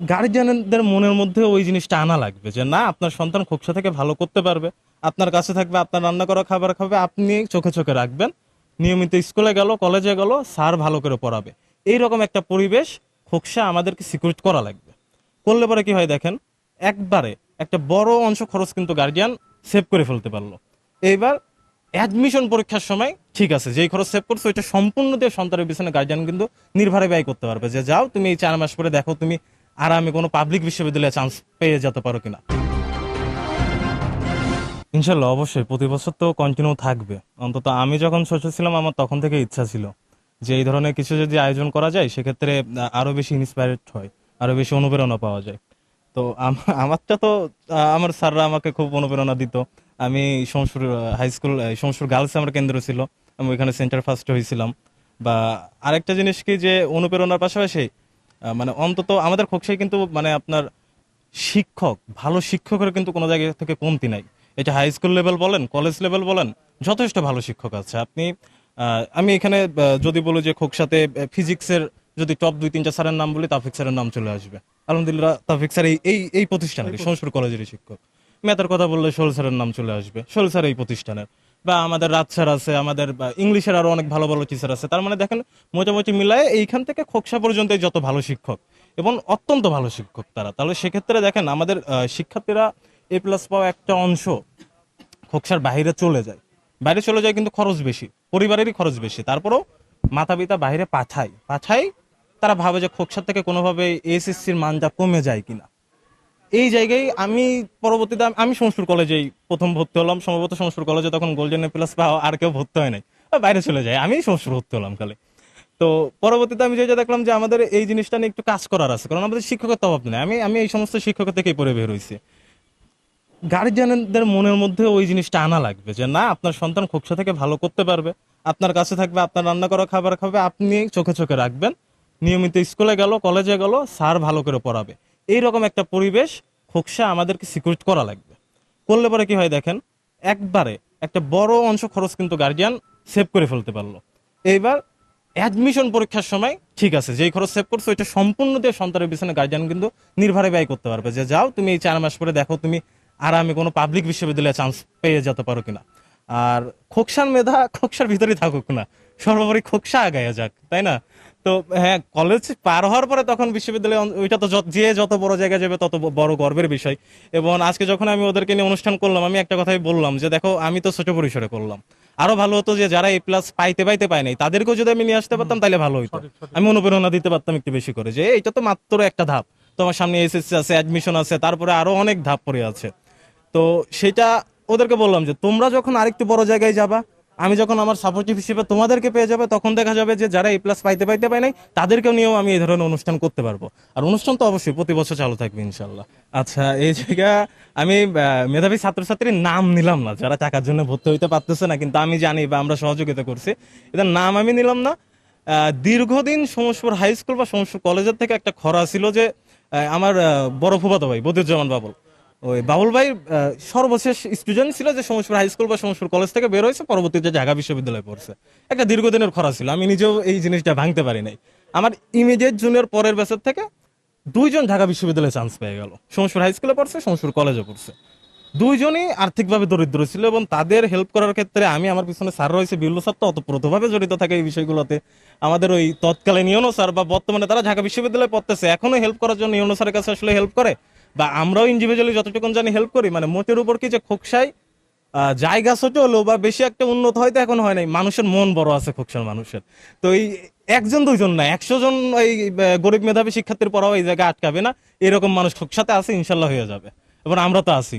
গার্জিয়ানদের মনের মধ্যে ওই জিনিসটা আনা লাগবে যে, না, আপনার সন্তান খোকসা থেকে ভালো করতে পারবে। আপনার কাছে থাকবে, আপনার রান্না করা খাবার খাবে, আপনি চোখে চোখে রাখবেন। নিয়মিত স্কুলে গেল, কলেজে গেল, স্যার ভালো করে পড়াবে। এইরকম একটা পরিবেশ খোকসা আমাদেরকে সিকিউরিট করা লাগবে। করলে পরে কি হয় দেখেন, একবারে একটা বড় অংশ খরচ কিন্তু গার্জিয়ান সেভ করে ফেলতে পারল। এইবার অ্যাডমিশন পরীক্ষার সময় ঠিক আছে, যেই খরচ সেভ করছ, ওইটা সম্পূর্ণ দিয়ে সন্তানের পিছনে গার্জিয়ান কিন্তু নির্ভরে ব্যয় করতে পারবে যে, যাও, তুমি এই চার মাস পরে দেখো, তুমি আরামে কোনো পাবলিক বিশ্ববিদ্যালয়ে চান্স পেয়ে যেতে পারো কিনা? ইনশাল্লাহ অবশ্যই। প্রতি বছর তো কন্টিনিউ থাকবে। অন্তত আমি যখন ছোট ছিলাম আমার তখন থেকে ইচ্ছা ছিল যে এই ধরনের কিছু যদি আয়োজন করা যায় সেক্ষেত্রে আহ, আরও বেশি ইন্সপায়ারেড হয় আরও বেশি অনুপ্রেরণা পাওয়া যায়। তো আমারটা তো আমার স্যাররা আমাকে খুব অনুপ্রেরণা দিত। আমি Samsur high school Samsur girls আমার কেন্দ্র ছিল। আমি ওইখানে সেন্টার ফার্স্ট হয়েছিলাম। বা আরেকটা জিনিস কি যে অনুপ্রেরণার পাশাপাশি মানে অন্তত আমাদের খোকসাই কিন্তু মানে আপনার শিক্ষক ভালো শিক্ষকের কিন্তু কোনো জায়গা থেকে কমতি নাই। এটা হাই স্কুল লেভেল বলেন কলেজ লেভেল বলেন যথেষ্ট ভালো শিক্ষক আছে। আপনি আমি এখানে যদি বলি যে খোকসাতে ফিজিক্সের যদি টপ দুই তিনটা স্যারের নাম বলি তাফিক স্যারের নাম চলে আসবে। আলহামদুলিল্লাহ তাফিক স্যার এই এই প্রতিষ্ঠানের সংস্কৃত কলেজের শিক্ষক। ম্যাথের কথা বললে শোল স্যারের নাম চলে আসবে। শোল স্যার এই প্রতিষ্ঠানের। বা আমাদের রাত স্যার আছে, আমাদের ইংলিশের আরও অনেক ভালো ভালো টিচার আছে। তার মানে দেখেন মোটামুটি মিলায় এইখান থেকে খোকসা পর্যন্ত যত ভালো শিক্ষক এবং অত্যন্ত ভালো শিক্ষক তারা। তাহলে সেক্ষেত্রে দেখেন, আমাদের শিক্ষার্থীরা এ প্লাস পাওয়া একটা অংশ খোকসার বাইরে চলে যায়। বাইরে চলে যায় কিন্তু খরচ বেশি, পরিবারেরই খরচ বেশি। তারপরেও মাতা পিতা বাইরে পাঠায় পাঠায় তারা ভাবে যে খোকসার থেকে কোনোভাবে এসএসসির মানটা কমে যায় কিনা। এই জায়গায় আমি পরবর্তীতে আমি- সংস্কৃত কলেজেই প্রথম ভর্তি হলাম। সম্ভবত সংস্কৃত কলেজে তখন গোল্ডেন প্লাস পাওয়া আর কেউ ভর্তি হয় নাই। বাইরে চলে যায়। আমি সংস্কৃত ভর্তি হলাম কালে তো পরবর্তীতে আমি যেটা দেখলাম যে আমাদের এই জিনিসটা নিয়ে একটু কাজ করার আছে, কারণ আমাদের শিক্ষকের অভাব নেই। আমি আমি এই সমস্ত শিক্ষকের থেকেই পড়ে বের হয়েছি। গার্জিয়ানদের মনের মধ্যে ওই জিনিসটা আনা লাগবে যে, না, আপনার সন্তান খোকসা থেকে ভালো করতে পারবে। আপনার কাছে থাকবে, আপনার রান্না করা খাবার খাবে, আপনি চোখে চোখে রাখবেন। নিয়মিত স্কুলে গেল, কলেজে গেল, স্যার ভালো করে পড়াবে। এইরকম একটা পরিবেশ খোকসা আমাদেরকে সিকিউরিট করা লাগবে। করলে পরে কি হয় দেখেন, একবারে একটা বড় অংশ খরচ কিন্তু গার্জিয়ান সেভ করে ফেলতে পারল। এইবার অ্যাডমিশন পরীক্ষার সময় ঠিক আছে, যেই খরচ সেভ করছ ওইটা সম্পূর্ণ দিয়ে সন্তানের পিছনে গার্জিয়ান কিন্তু নির্ভরে ব্যয় করতে পারবে যে, যাও, তুমি এই চার মাস পরে দেখো তুমি আরামে কোনো পাবলিক বিশ্ববিদ্যালয়ে চান্স পেয়ে যেতে পারো কিনা। আর খোকসার মেধা খোকসার ভিতরেই থাকুক না, সর্বোপরি খোকসা আগায়া যাক, তাই না? তো হ্যাঁ কলেজ পার হওয়ার পরে তখন বিশ্ববিদ্যালয়ে ওইটা তো যত- যে যত বড় জায়গায় যাবে তত বড় গর্বের বিষয়। এবং আজকে যখন আমি ওদেরকে নিয়ে অনুষ্ঠান করলাম আমি একটা কথাই বললাম যে দেখো আমি তো ছোট পরিসরে করলাম। আরও ভালো হতো যে যারা এই প্লাস পাইতে পাইতে পায় নাই তাদেরকেও যদি আমি নিয়ে আসতে পারতাম তাহলে ভালো হইতো। আমি অনুপ্রেরণা দিতে পারতাম একটু বেশি করে যে এটা তো মাত্র একটা ধাপ। তোমার সামনে এসএসসি আছে অ্যাডমিশন আছে তারপরে আরও অনেক ধাপ পড়ে আছে। তো সেটা ওদেরকে বললাম যে তোমরা যখন আরেকটু বড় জায়গায় যাবা আমি যখন আমার সাপোর্টিভ হিসেবে তোমাদেরকে পেয়ে যাবে, তখন দেখা যাবে যে যারা এই প্লাস পাইতে পাইতে পায় নাই, তাদেরকেও নিয়েও আমি এই ধরনের অনুষ্ঠান করতে পারব। আর অনুষ্ঠান তো অবশ্যই প্রতি বছর চালু থাকবে ইনশাল্লাহ আচ্ছা এই জায়গা আমি মেধাবী ছাত্রছাত্রীর নাম নিলাম না, যারা টাকার জন্য ভর্তি হইতে পারতেছে না, কিন্তু আমি জানি বা আমরা সহযোগিতা করছি। এদের নাম আমি নিলাম না। দীর্ঘদিন সমসপুর হাই স্কুল বা সমসপুর কলেজের থেকে একটা খরা ছিল যে আমার বড় ফুফাতো ভাই, বদিউজ্জামান বাবুল। ওই বাবুল ভাই সর্বশেষ স্টুডেন্ট ছিল যে সমসপুর হাই স্কুল বা সমসপুর কলেজ থেকে বের হয়েছে, পরবর্তীতে ঢাকা বিশ্ববিদ্যালয়ে পড়ছে। একটা দীর্ঘদিনের খরা ছিল, আমি নিজেও এই জিনিসটা ভাঙতে পারি নাই। আমার ইমিডিয়েট জুনিয়র পরের ব্যাচের থেকে দুইজন ঢাকা বিশ্ববিদ্যালয়ে চান্স পেয়ে গেল। সমসপুর হাই স্কুলে পড়ছে সমসপুর কলেজে পড়ছে। দুইজনই আর্থিকভাবে দরিদ্র ছিল এবং তাদের হেল্প করার ক্ষেত্রে আমি, আমার পিছনে স্যার রয়েছে, বিল্লু স্যার তো অতপ্রতভাবে জড়িত থাকে এই বিষয়গুলোতে। আমাদের ওই তৎকালীন ইউনো স্যার বা বর্তমানে তারা ঢাকা বিশ্ববিদ্যালয়ে পড়তেছে, এখনও হেল্প করার জন্য ইউনো স্যারের কাছে আসলে হেল্প করে। বা আমরাও ইন্ডিভিজুয়ালি যতটুকু জানি হেল্প করি মানে মোটের উপর কি যে খোকসাই জায়গা ছোট হলো বা বেশি একটা উন্নত হয়তো এখন হয় নাই, মানুষের মন বড় আছে খোকসার মানুষের। তো এই একজন, দুইজন না, একশো জন এই গরিব মেধাবী শিক্ষার্থীর পড়াও এই জায়গায় আটকাবে না, এরকম মানুষ খোকসাতে আছে, ইনশাল্লাহ হয়ে যাবে। এবার আমরা তো আছি।